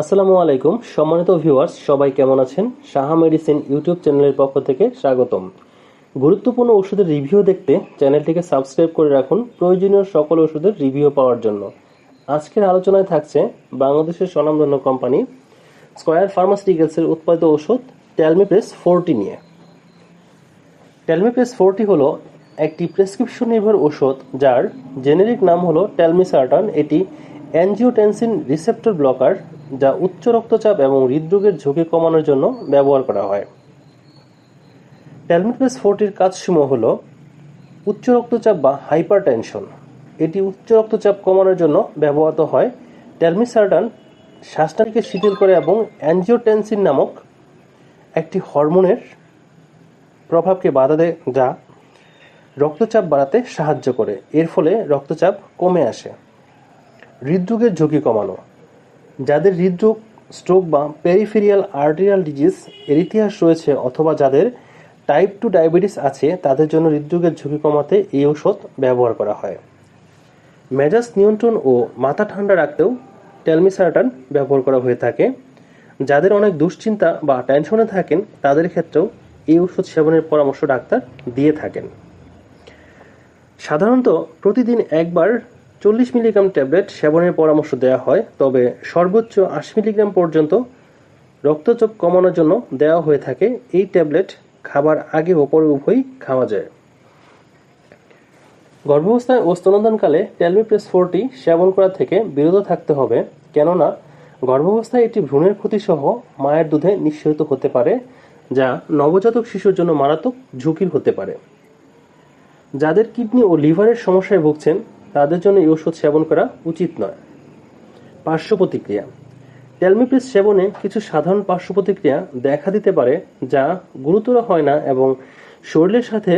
আসসালামু আলাইকুম। সম্মানিত ভিউয়ার্স, সবাই কেমন আছেন? সাহা মেডিসিন ইউটিউব চ্যানেলের পক্ষ থেকে স্বাগতম। গুরুত্বপূর্ণ ওষুধের রিভিউ দেখতে চ্যানেলটিকে সাবস্ক্রাইব করে রাখুন প্রয়োজনীয় সকল ওষুধের রিভিউ পাওয়ার জন্য। আজকের আলোচনায় থাকছে বাংলাদেশের স্বনামধন্য কোম্পানি স্কয়ার ফার্মাসিউটিক্যালসের উৎপাদিত ওষুধ ট্যালমিপ্রেস ফোরটি নিয়ে। ট্যালমিপ্রেস ফোরটি হলো একটি প্রেসক্রিপশন নির্ভর ওষুধ যার জেনেরিক নাম হলো ট্যালমিসার্টান। এটি অ্যানজিওটেনসিন রিসেপ্টর ব্লকার যা উচ্চ রক্তচাপ এবং হৃদরোগের ঝুঁকি কমানোর জন্য ব্যবহার করা হয়। ট্যালমিপ্রেস ফোরটির কাজসমূহ হল উচ্চ রক্তচাপ বা হাইপার এটি উচ্চ রক্তচাপ কমানোর জন্য ব্যবহৃত হয়। ট্যালমিসার্টান শ্বাসনালীকে শিথিল করে এবং অ্যানজিওটেনসিন নামক একটি হরমোনের প্রভাবকে বাধা দেয় যা রক্তচাপ বাড়াতে সাহায্য করে। এর ফলে রক্তচাপ কমে আসে। হৃদরোগের ঝুঁকি কমানো। যাদের হৃদরোগ স্ট্রোক বা পেরিফেরিয়াল আর্টেরিয়াল ডিজিজ এর ইতিহাস রয়েছে অথবা যাদের টাইপ টু ডায়াবেটিস আছে, তাদের জন্য হৃদরোগের ঝুঁকি কমাতে এই ঔষধ ব্যবহার করা হয়। মেজাজ নিয়ন্ত্রণ ও মাথা ঠান্ডা রাখতেও টেলমিসার্টান ব্যবহার করা হয়ে থাকে। যাদের অনেক দুশ্চিন্তা বা টেনশনে থাকেন, তাদের ক্ষেত্রেও এই ওষুধ সেবনের পরামর্শ ডাক্তার দিয়ে থাকেন। সাধারণত প্রতিদিন একবার চল্লিশ মিলিগ্রাম ট্যাবলেট সেবনের পরামর্শ দেওয়া হয়, তবে সর্বোচ্চ আশি মিলিগ্রাম পর্যন্ত রক্তচাপ কমানোর জন্য দেওয়া হয়ে থাকে এই ট্যাবলেট খাবার আগে ও পরে উভয়ই খাওয়া যায়। গর্ভাবস্থায় ও স্তনদানকালে টেলমিপ্রেস ফোরটি সেবন করা থেকে বিরত থাকতে হবে, কেননা গর্ভাবস্থায় এটি ভ্রূণের ক্ষতিসহ মায়ের দুধে নিঃসরিত হতে পারে, যা নবজাতক শিশুর জন্য মারাত্মক ঝুঁকির হতে পারে। যাদের কিডনি ও লিভারের সমস্যায় ভুগছেন তাদের জন্য এই ওষুধ সেবন করা উচিত নয়। পার্শ্ব প্রতিক্রিয়া। টেলমিপ্রিস সেবনে কিছু সাধারণ পার্শ্ব প্রতিক্রিয়া দেখা দিতে পারে যা গুরুতর হয় না এবং শরীরের সাথে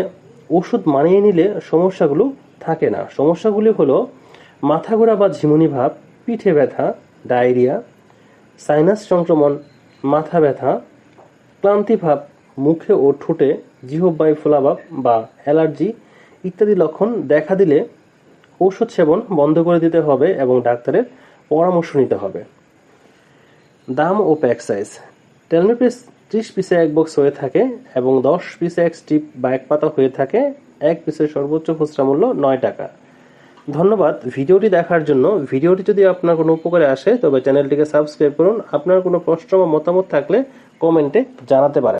ওষুধ মানিয়ে নিলে সমস্যাগুলো থাকে না। সমস্যাগুলি হলো মাথা ঘোরা বা ঝিমুনি ভাব, পিঠে ব্যথা, ডায়রিয়া, সাইনাস সংক্রমণ, মাথা ব্যথা ক্লান্তিভাব মুখে ও ঠোঁটে জিহ্বায় ফোলাভাব বা অ্যালার্জি ইত্যাদি লক্ষণ দেখা দিলে ঔষধ সেবন বন্ধ করে দিতে হবে এবং ডাক্তারের পরামর্শ নিতে হবে। দাম ও প্যাক সাইজ। টেলমিপ্রেস ত্রিশ পিসে এক বক্স হয়ে থাকে এবং দশ পিসে এক স্টিপ বা এক পাতা হয়ে থাকে। এক পিসের সর্বোচ্চ খুচরা মূল্য নয় টাকা। ধন্যবাদ। ভিডিওটি দেখার জন্য, ভিডিওটি যদি আপনার কোনো উপকারে আসে, তবে চ্যানেলটিকে সাবস্ক্রাইব করুন। আপনার কোনো প্রশ্ন বা মতামত থাকলে কমেন্টে জানাতে পারেন।